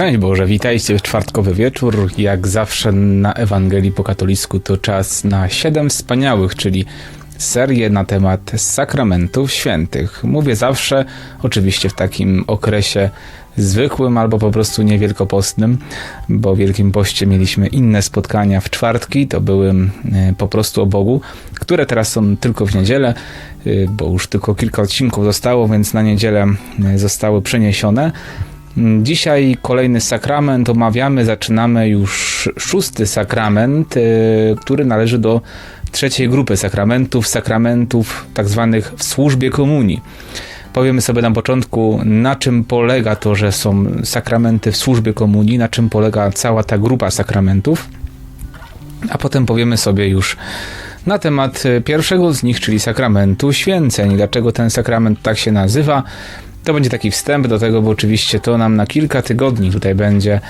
Szczęść Boże, witajcie w czwartkowy wieczór. Jak zawsze na Ewangelii po katolicku to czas na siedem wspaniałych, czyli serię na temat sakramentów świętych. Mówię zawsze, oczywiście w takim okresie zwykłym albo po prostu niewielkopostnym, bo w Wielkim Poście mieliśmy inne spotkania w czwartki, to były e, po prostu o Bogu, które teraz są tylko w niedzielę, e, bo już tylko kilka odcinków zostało, więc na niedzielę e, zostały przeniesione. Dzisiaj kolejny sakrament omawiamy. Zaczynamy już szósty sakrament, który należy do trzeciej grupy sakramentów, sakramentów tak zwanych w służbie komunii. Powiemy sobie na początku, na czym polega to, że są sakramenty w służbie komunii, na czym polega cała ta grupa sakramentów, a potem powiemy sobie już na temat pierwszego z nich, czyli sakramentu święceń. Dlaczego ten sakrament tak się nazywa? To będzie taki wstęp do tego, bo oczywiście to nam na kilka tygodni tutaj będzie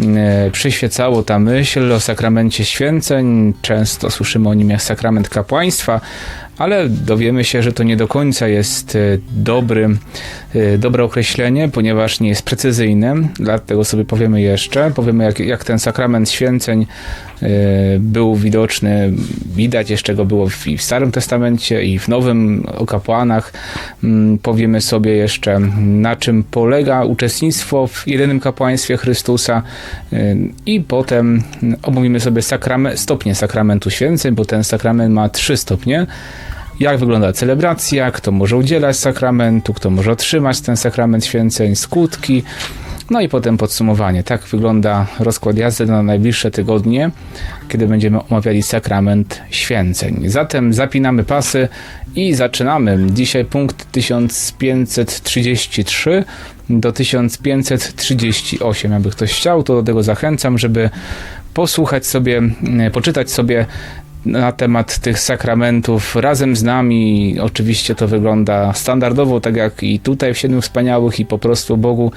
e, przyświecało ta myśl o sakramencie święceń. Często słyszymy o nim jak sakrament kapłaństwa, ale dowiemy się, że to nie do końca jest e, dobry, e, dobre określenie, ponieważ nie jest precyzyjne. Dlatego sobie powiemy jeszcze, powiemy jak, jak ten sakrament święceń e, był widoczny, widać jeszcze go było w, w Starym Testamencie i w Nowym o kapłanach. Mm, powiemy sobie jeszcze na czym polega uczestnictwo w jedynym kapłaństwie Chrystusa i potem omówimy sobie stopnie sakramentu święceń, bo ten sakrament ma trzy stopnie jak wygląda celebracja, kto może udzielać sakramentu, kto może otrzymać ten sakrament święceń, skutki. No i potem podsumowanie. Tak wygląda rozkład jazdy na najbliższe tygodnie, kiedy będziemy omawiali sakrament święceń. Zatem zapinamy pasy i zaczynamy. Dzisiaj punkt 1533 do 1538. Jakby ktoś chciał, to do tego zachęcam, żeby posłuchać sobie, poczytać sobie na temat tych sakramentów razem z nami. Oczywiście to wygląda standardowo, tak jak i tutaj w Siedmiu Wspaniałych i po prostu Bogu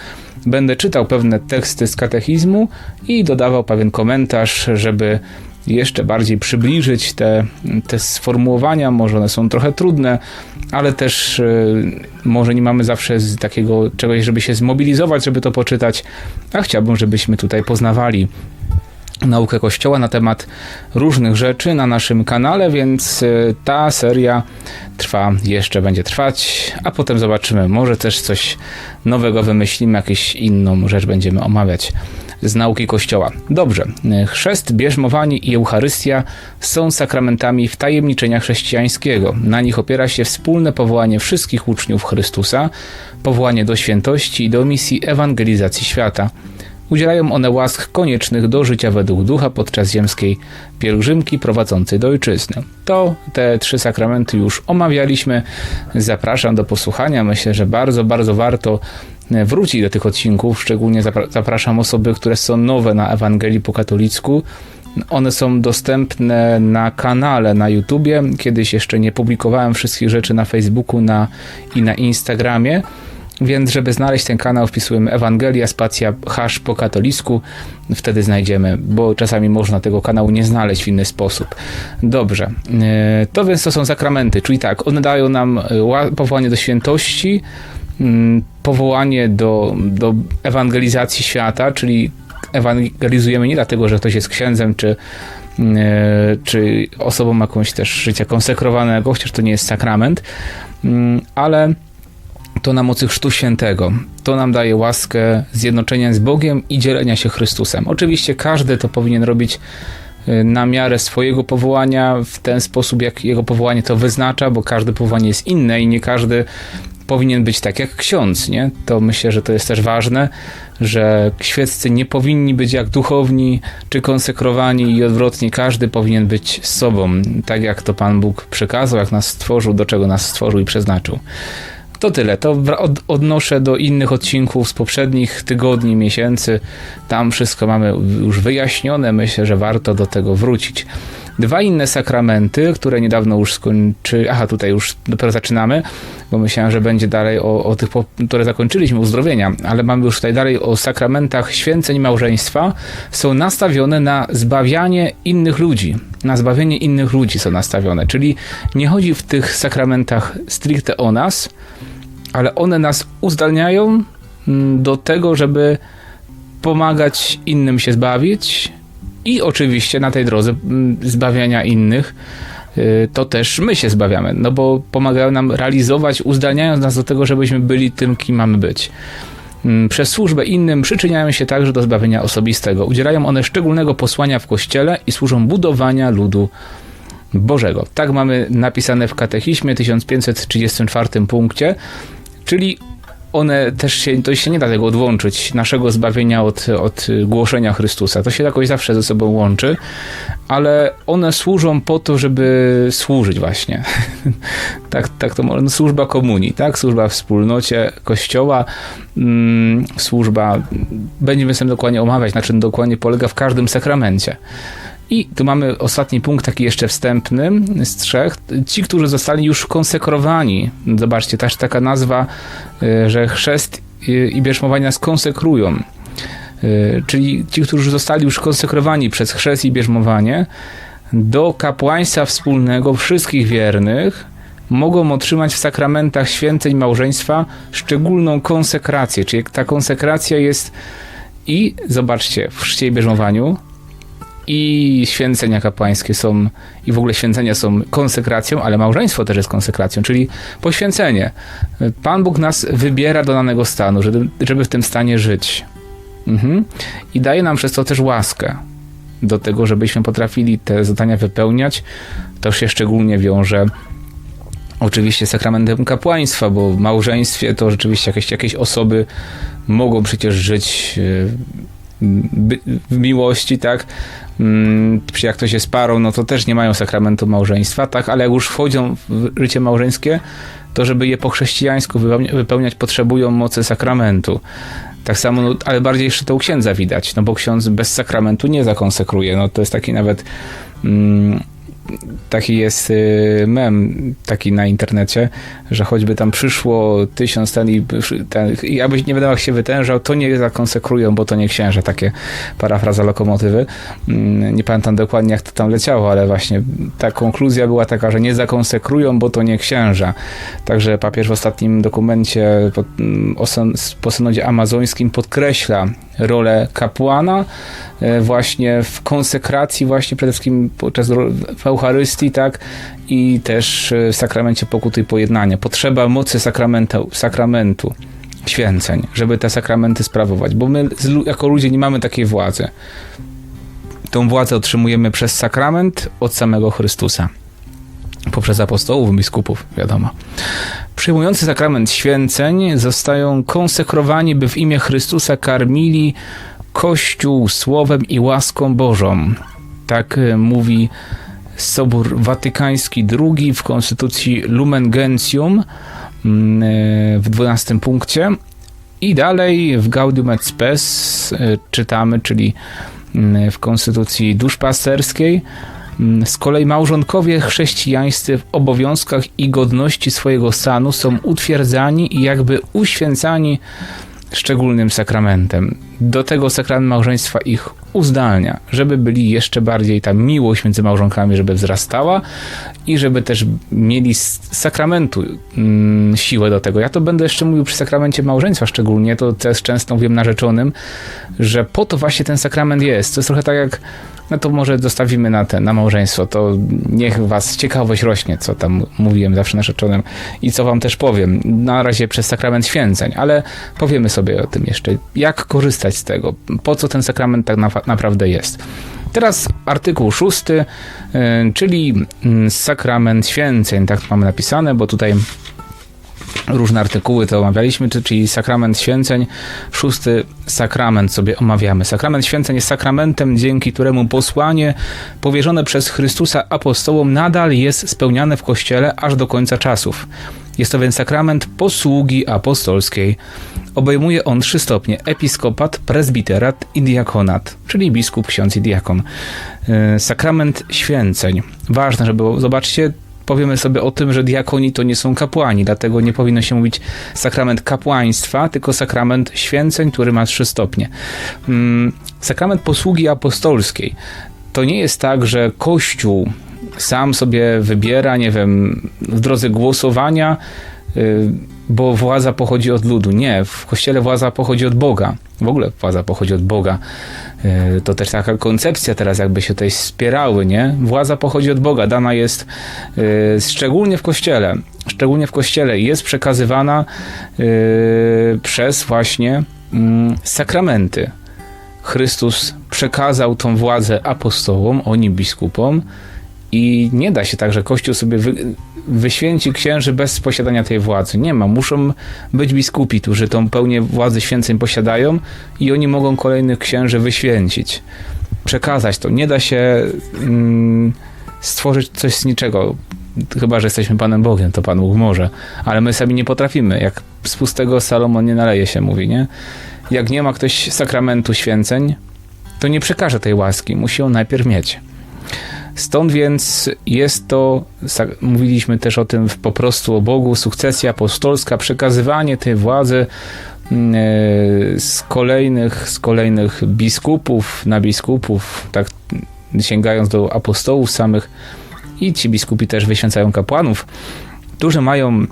będę czytał pewne teksty z katechizmu i dodawał pewien komentarz, żeby jeszcze bardziej przybliżyć te, te sformułowania. Może one są trochę trudne, ale też y, może nie mamy zawsze takiego czegoś, żeby się zmobilizować, żeby to poczytać, a chciałbym, żebyśmy tutaj poznawali naukę Kościoła na temat różnych rzeczy na naszym kanale, więc y, ta seria trwa, jeszcze będzie trwać, a potem zobaczymy, może też coś nowego wymyślimy, jakąś inną rzecz będziemy omawiać z nauki Kościoła. Dobrze, y, chrzest, bierzmowanie i Eucharystia są sakramentami wtajemniczenia chrześcijańskiego. Na nich opiera się wspólne powołanie wszystkich uczniów Chrystusa, powołanie do świętości i do misji ewangelizacji świata. Udzielają one łask koniecznych do życia według ducha podczas ziemskiej pielgrzymki prowadzącej do ojczyzny. To te trzy sakramenty już omawialiśmy. Zapraszam do posłuchania. Myślę, że bardzo, bardzo warto e, wrócić do tych odcinków. Szczególnie zapraszam osoby, które są nowe na Ewangelii po katolicku. One są dostępne na kanale na YouTubie. Kiedyś jeszcze nie publikowałem wszystkich rzeczy na Facebooku na, i na Instagramie. Więc, żeby znaleźć ten kanał, wpisujemy Ewangelia, spacja hash po katolicku, wtedy znajdziemy, bo czasami można tego kanału nie znaleźć w inny sposób. Dobrze, e, to więc to są sakramenty, czyli tak, one dają nam e, powołanie do świętości, mm, powołanie do, do ewangelizacji świata, czyli ewangelizujemy nie dlatego, że ktoś jest księdzem, czy e, czy osobą jakąś też życia konsekrowanego, chociaż to nie jest sakrament, mm, ale to na mocy Chrztu Świętego. To nam daje łaskę zjednoczenia z Bogiem i dzielenia się Chrystusem. Oczywiście każdy to powinien robić y, na miarę swojego powołania, w ten sposób, jak jego powołanie to wyznacza, bo każde powołanie jest inne i nie każdy powinien być tak jak ksiądz, nie? To myślę, że to jest też ważne, że świeccy nie powinni być jak duchowni czy konsekrowani i odwrotnie, każdy powinien być sobą, tak jak to Pan Bóg przekazał, jak nas stworzył, do czego nas stworzył i przeznaczył. To tyle. To od, odnoszę do innych odcinków z poprzednich tygodni, miesięcy. Tam wszystko mamy już wyjaśnione. Myślę, że warto do tego wrócić. Dwa inne sakramenty, które niedawno już skończy. Aha, tutaj już dopiero zaczynamy, bo myślałem, że będzie dalej o, o tych, które zakończyliśmy, uzdrowienia, ale mamy już tutaj dalej o sakramentach święceń małżeństwa. Są nastawione na zbawianie innych ludzi. Na zbawienie innych ludzi są nastawione. Czyli nie chodzi w tych sakramentach stricte o nas, ale one nas uzdalniają mm, do tego, żeby pomagać innym się zbawić i oczywiście na tej drodze mm, zbawiania innych y, to też my się zbawiamy, no bo pomagają nam realizować, uzdalniając nas do tego, żebyśmy byli tym, kim mamy być. Mm, przez służbę innym przyczyniają się także do zbawienia osobistego. Udzielają one szczególnego posłania w kościele i służą budowania ludu Bożego. Tak mamy napisane w katechizmie 1534 punkcie, czyli one też się, to się nie da tego odłączyć, naszego zbawienia od, od głoszenia Chrystusa. To się jakoś zawsze ze sobą łączy, ale one służą po to, żeby służyć właśnie. tak, tak to no, służba komunii, tak? Służba w wspólnocie Kościoła, mm, służba, będziemy sobie dokładnie omawiać, na czym dokładnie polega w każdym sakramencie. I tu mamy ostatni punkt, taki jeszcze wstępny z trzech. Ci, którzy zostali już konsekrowani. Zobaczcie, też taka nazwa, y, że chrzest i bierzmowanie nas konsekrują. Y, czyli ci, którzy zostali już konsekrowani przez chrzest i bierzmowanie, do kapłaństwa wspólnego wszystkich wiernych mogą otrzymać w sakramentach święceń małżeństwa szczególną konsekrację. Czyli ta konsekracja jest i, zobaczcie, w chrzcie i bierzmowaniu, i święcenia kapłańskie są, i w ogóle święcenia są konsekracją, ale małżeństwo też jest konsekracją, czyli poświęcenie. Pan Bóg nas wybiera do danego stanu, żeby, żeby w tym stanie żyć. Mhm. I daje nam przez to też łaskę do tego, żebyśmy potrafili te zadania wypełniać. To się szczególnie wiąże oczywiście sakramentem kapłaństwa, bo w małżeństwie to rzeczywiście jakieś, jakieś osoby mogą przecież żyć w miłości, tak? Mm, jak to się sparą, no to też nie mają sakramentu małżeństwa, tak? Ale jak już wchodzą w życie małżeńskie, to żeby je po chrześcijańsku wypełniać, potrzebują mocy sakramentu. Tak samo, no, ale bardziej jeszcze to u księdza widać, no bo ksiądz bez sakramentu nie zakonsekruje. No to jest taki nawet mm, taki jest y, mem taki na internecie, że choćby tam przyszło tysiąc ten i, ten, i abyś nie wiadomo jak się wytężał, to nie zakonsekrują, bo to nie księże, takie parafraza lokomotywy. Mm, nie pamiętam dokładnie jak to tam leciało, ale właśnie ta konkluzja była taka, że nie zakonsekrują, bo to nie księża. Także papież w ostatnim dokumencie po, mm, po synodzie amazońskim podkreśla rolę kapłana e, właśnie w konsekracji właśnie przede wszystkim podczas w Eucharystii, tak, i też w sakramencie pokuty i pojednania. Potrzeba mocy sakramentu, sakramentu święceń, żeby te sakramenty sprawować, bo my jako ludzie nie mamy takiej władzy. Tą władzę otrzymujemy przez sakrament od samego Chrystusa. Poprzez apostołów, biskupów, wiadomo. Przyjmujący sakrament święceń zostają konsekrowani, by w imię Chrystusa karmili Kościół słowem i łaską Bożą. Tak e, mówi Sobór Watykański II w Konstytucji Lumen Gentium mm, e, w 12 punkcie. I dalej w Gaudium et Spes e, czytamy, czyli mm, w Konstytucji Duszpasterskiej, z kolei małżonkowie chrześcijańscy w obowiązkach i godności swojego stanu są utwierdzani i jakby uświęcani szczególnym sakramentem. Do tego sakrament małżeństwa ich uzdalnia, żeby byli jeszcze bardziej ta miłość między małżonkami, żeby wzrastała i żeby też mieli z sakramentu mm, siłę do tego. Ja to będę jeszcze mówił przy sakramencie małżeństwa szczególnie, to też często mówię narzeczonym, że po to właśnie ten sakrament jest. To jest trochę tak jak no to może zostawimy na, te, na małżeństwo. To niech was ciekawość rośnie, co tam mówiłem zawsze narzeczonym i co wam też powiem. Na razie przez sakrament święceń, ale powiemy sobie o tym jeszcze. Jak korzystać z tego? Po co ten sakrament tak na, naprawdę jest? Teraz artykuł szósty, yy, czyli yy, sakrament święceń, tak mamy napisane, bo tutaj różne artykuły to omawialiśmy, czyli sakrament święceń, szósty sakrament sobie omawiamy. Sakrament święceń jest sakramentem, dzięki któremu posłanie powierzone przez Chrystusa apostołom nadal jest spełniane w Kościele aż do końca czasów. Jest to więc sakrament posługi apostolskiej. Obejmuje on trzy stopnie: episkopat, prezbiterat i diakonat, czyli biskup, ksiądz i diakon. E, sakrament święceń. Ważne, żeby zobaczcie, powiemy sobie o tym, że diakoni to nie są kapłani, dlatego nie powinno się mówić sakrament kapłaństwa, tylko sakrament święceń, który ma trzy stopnie. Mm, sakrament posługi apostolskiej. To nie jest tak, że Kościół sam sobie wybiera, nie wiem, w drodze głosowania, y, bo władza pochodzi od ludu. Nie, w kościele władza pochodzi od Boga. W ogóle władza pochodzi od Boga. Y, to też taka koncepcja teraz jakby się tutaj spierały, nie? Władza pochodzi od Boga, dana jest y, szczególnie w kościele. Szczególnie w kościele jest przekazywana przez właśnie mm, sakramenty. Chrystus przekazał tą władzę apostołom, oni biskupom, i nie da się tak, że Kościół sobie wy, wyświęci księży bez posiadania tej władzy. Nie ma. Muszą być biskupi, którzy tą pełnię władzy święceń posiadają i oni mogą kolejnych księży wyświęcić. Przekazać to. Nie da się mm, stworzyć coś z niczego. Chyba, że jesteśmy Panem Bogiem, to Pan Bóg może. Ale my sami nie potrafimy. Jak z pustego Salomon nie naleje się, mówi, nie? Jak nie ma ktoś sakramentu święceń, to nie przekaże tej łaski. Musi ją najpierw mieć. Stąd więc jest to, mówiliśmy też o tym po prostu o Bogu, sukcesja apostolska, przekazywanie tej władzy mm, e, z kolejnych, z kolejnych biskupów na biskupów, tak sięgając do apostołów samych. I ci biskupi też wyświęcają kapłanów, którzy mają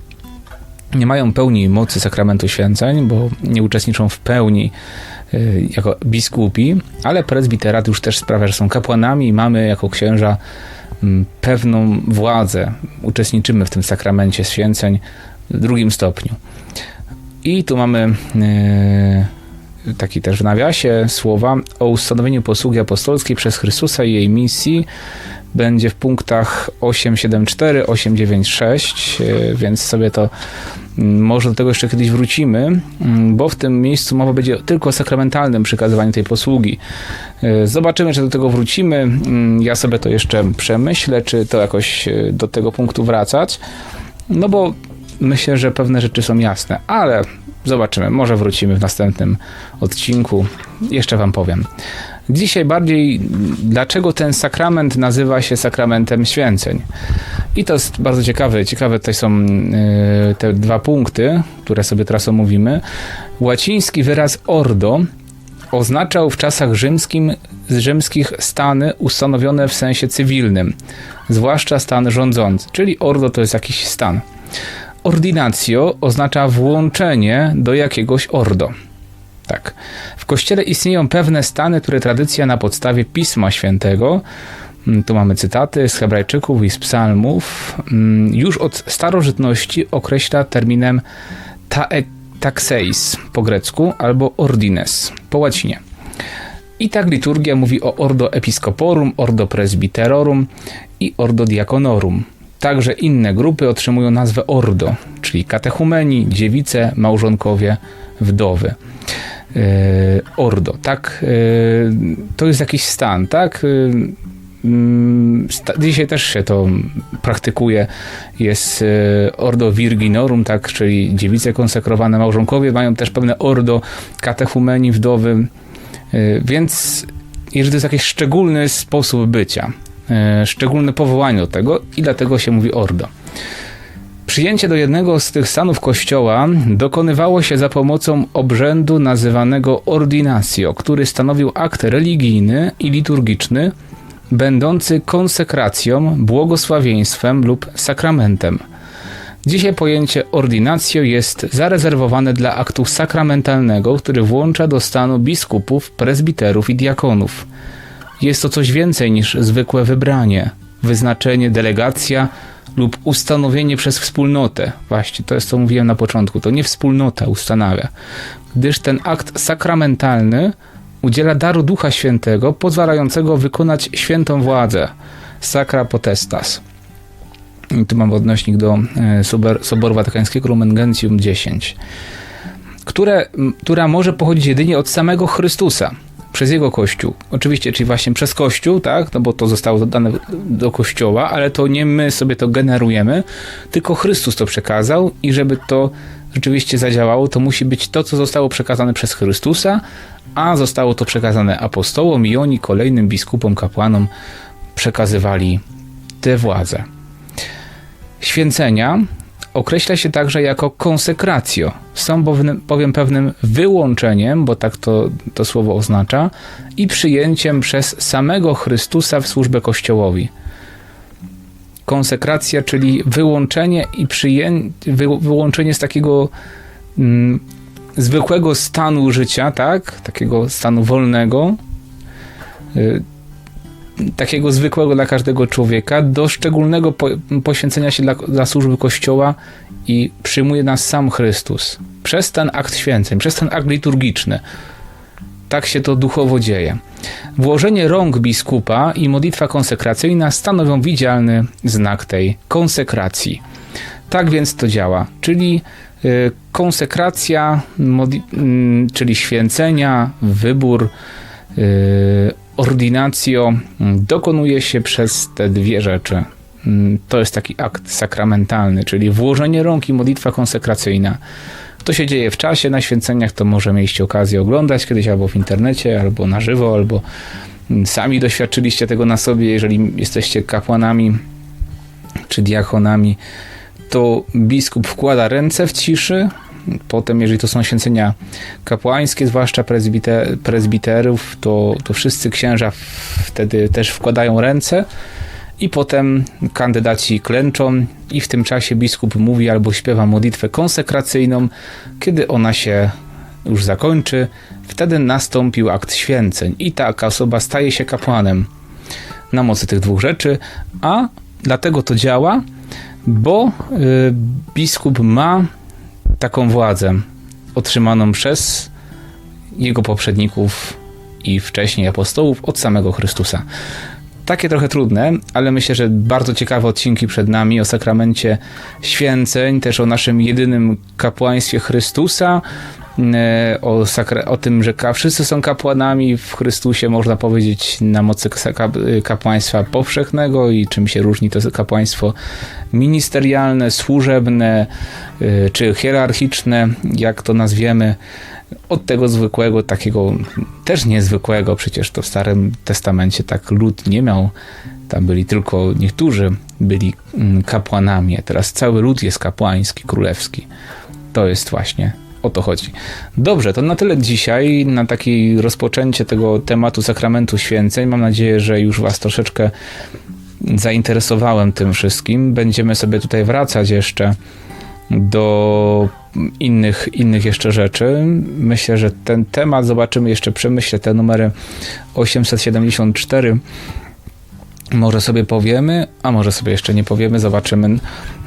nie mają pełni mocy sakramentu święceń, bo nie uczestniczą w pełni jako biskupi, ale prezbiterat już też sprawia, że są kapłanami i mamy jako księża mm, pewną władzę. Uczestniczymy w tym sakramencie święceń w drugim stopniu. I tu mamy y, taki też w nawiasie słowa o ustanowieniu posługi apostolskiej przez Chrystusa i jej misji będzie w punktach 874, 896, y, więc sobie to może do tego jeszcze kiedyś wrócimy, mm, bo w tym miejscu mowa będzie tylko o sakramentalnym przekazywaniu tej posługi. E, zobaczymy, czy do tego wrócimy. Mm, ja sobie to jeszcze przemyślę, czy to jakoś e, do tego punktu wracać. No bo myślę, że pewne rzeczy są jasne, ale zobaczymy. Może wrócimy w następnym odcinku. Jeszcze Wam powiem. Dzisiaj bardziej, dlaczego ten sakrament nazywa się sakramentem święceń. I to jest bardzo ciekawe. Ciekawe tutaj są y, te dwa punkty, które sobie teraz omówimy. Łaciński wyraz ordo oznaczał w czasach rzymskim, rzymskich stany ustanowione w sensie cywilnym, zwłaszcza stan rządzący, czyli ordo to jest jakiś stan. Ordinatio oznacza włączenie do jakiegoś ordo. Tak. W kościele istnieją pewne stany, które tradycja na podstawie Pisma Świętego, mm, tu mamy cytaty z Hebrajczyków i z Psalmów, mm, już od starożytności określa terminem taxeis po grecku albo ordines po łacinie. I tak liturgia mówi o ordo episcoporum, ordo presbiterorum i ordo diaconorum. Także inne grupy otrzymują nazwę ordo, czyli katechumeni, dziewice, małżonkowie, wdowy. E, ordo, tak? E, to jest jakiś stan, tak? E, mm, dzisiaj też się to praktykuje. Jest ordo virginorum, tak? Czyli dziewice konsekrowane, małżonkowie mają też pewne ordo, katechumeni, wdowy. Więc jeżeli to jest jakiś szczególny sposób bycia, szczególne powołanie do tego i dlatego się mówi ordo. Przyjęcie do jednego z tych stanów kościoła dokonywało się za pomocą obrzędu nazywanego ordinatio, który stanowił akt religijny i liturgiczny, będący konsekracją, błogosławieństwem lub sakramentem. Dzisiaj pojęcie ordinatio jest zarezerwowane dla aktu sakramentalnego, który włącza do stanu biskupów, prezbiterów i diakonów. Jest to coś więcej niż zwykłe wybranie, wyznaczenie, delegacja, lub ustanowienie przez wspólnotę. Właśnie, to jest co mówiłem na początku. To nie wspólnota ustanawia, gdyż ten akt sakramentalny udziela daru Ducha Świętego, pozwalającego wykonać świętą władzę. Sacra potestas. I tu mam odnośnik do e, Soboru Watykańskiego Lumen Gentium 10, które, która może pochodzić jedynie od samego Chrystusa przez jego kościół. Oczywiście, czyli właśnie przez kościół, tak, no bo to zostało dane do kościoła, ale to nie my sobie to generujemy, tylko Chrystus to przekazał i żeby to rzeczywiście zadziałało, to musi być to, co zostało przekazane przez Chrystusa, a zostało to przekazane apostołom i oni kolejnym biskupom, kapłanom przekazywali tę władzę. Święcenia określa się także jako konsekracjo. Są bowiem pewnym wyłączeniem, bo tak to, to słowo oznacza, i przyjęciem przez samego Chrystusa w służbę Kościołowi. konsekracja, czyli wyłączenie i przyjęcie, wy, wyłączenie z takiego mm, zwykłego stanu życia, tak? Takiego stanu wolnego, y, takiego zwykłego dla każdego człowieka, do szczególnego po, poświęcenia się dla, dla służby Kościoła i przyjmuje nas sam Chrystus. Przez ten akt święceń, przez ten akt liturgiczny. Tak się to duchowo dzieje. Włożenie rąk biskupa i modlitwa konsekracyjna stanowią widzialny znak tej konsekracji. Tak więc to działa, czyli y, konsekracja, mm, czyli święcenia, wybór, y, ordinacjo mm, dokonuje się przez te dwie rzeczy. Mm, to jest taki akt sakramentalny, czyli włożenie rąk i modlitwa konsekracyjna. To się dzieje w czasie na święceniach, to może mieliście okazję oglądać kiedyś albo w internecie, albo na żywo, albo sami doświadczyliście tego na sobie, jeżeli jesteście kapłanami czy diakonami, to biskup wkłada ręce w ciszy. Potem, jeżeli to są święcenia kapłańskie, zwłaszcza prezbiter, prezbiterów, to, to wszyscy księża wtedy też wkładają ręce i potem kandydaci klęczą i w tym czasie biskup mówi albo śpiewa modlitwę konsekracyjną. Kiedy ona się już zakończy, wtedy nastąpił akt święceń i taka osoba staje się kapłanem na mocy tych dwóch rzeczy, a dlatego to działa, bo y, biskup ma taką władzę otrzymaną przez jego poprzedników i wcześniej apostołów od samego Chrystusa. Takie trochę trudne, ale myślę, że bardzo ciekawe odcinki przed nami o sakramencie święceń, też o naszym jedynym kapłaństwie Chrystusa, e, o, o tym, że wszyscy są kapłanami w Chrystusie, można powiedzieć, na mocy kapłaństwa powszechnego i czym się różni to kapłaństwo ministerialne, służebne e, czy hierarchiczne, jak to nazwiemy od tego zwykłego, takiego też niezwykłego, przecież to w Starym Testamencie tak lud nie miał, tam byli tylko niektórzy byli mm, kapłanami, a teraz cały lud jest kapłański, królewski. To jest właśnie o to chodzi. Dobrze, to na tyle dzisiaj, na takie rozpoczęcie tego tematu sakramentu święceń. Mam nadzieję, że już Was troszeczkę zainteresowałem tym wszystkim. Będziemy sobie tutaj wracać jeszcze do innych, innych jeszcze rzeczy. Myślę, że ten temat zobaczymy jeszcze, przemyślę te numery 874 może sobie powiemy, a może sobie jeszcze nie powiemy, zobaczymy.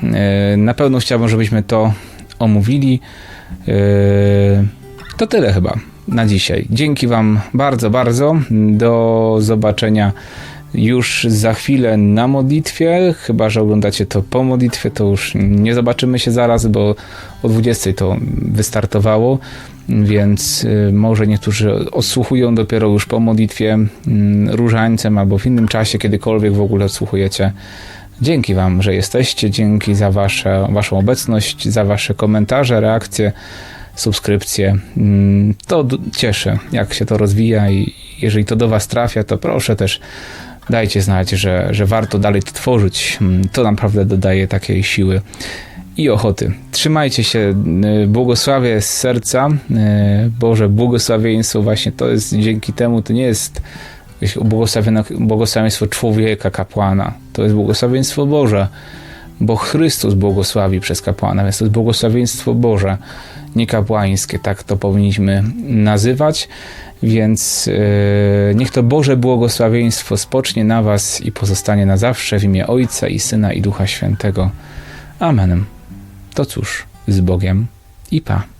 E, na pewno chciałbym, żebyśmy to omówili. E, to tyle chyba na dzisiaj. Dzięki Wam bardzo, bardzo. Do zobaczenia już za chwilę na modlitwie, chyba że oglądacie to po modlitwie, to już nie zobaczymy się zaraz, bo o 20 to wystartowało, więc y, może niektórzy odsłuchują dopiero już po modlitwie mm, różańcem albo w innym czasie, kiedykolwiek w ogóle odsłuchujecie. Dzięki Wam, że jesteście, dzięki za wasze, Waszą obecność, za Wasze komentarze, reakcje, subskrypcje. Mm, to cieszy, jak się to rozwija i jeżeli to do Was trafia, to proszę też dajcie znać, że, że warto dalej to tworzyć. Mm, to naprawdę dodaje takiej siły i ochoty. Trzymajcie się, y, błogosławię z serca. Boże, błogosławieństwo właśnie to jest dzięki temu, to nie jest błogosławieństwo człowieka, kapłana. To jest błogosławieństwo Boże, bo Chrystus błogosławi przez kapłana, więc to jest błogosławieństwo Boże, nie kapłańskie, tak to powinniśmy nazywać. Więc yy, niech to Boże błogosławieństwo spocznie na Was i pozostanie na zawsze w imię Ojca i Syna i Ducha Świętego. Amen. To cóż, z Bogiem i Pa.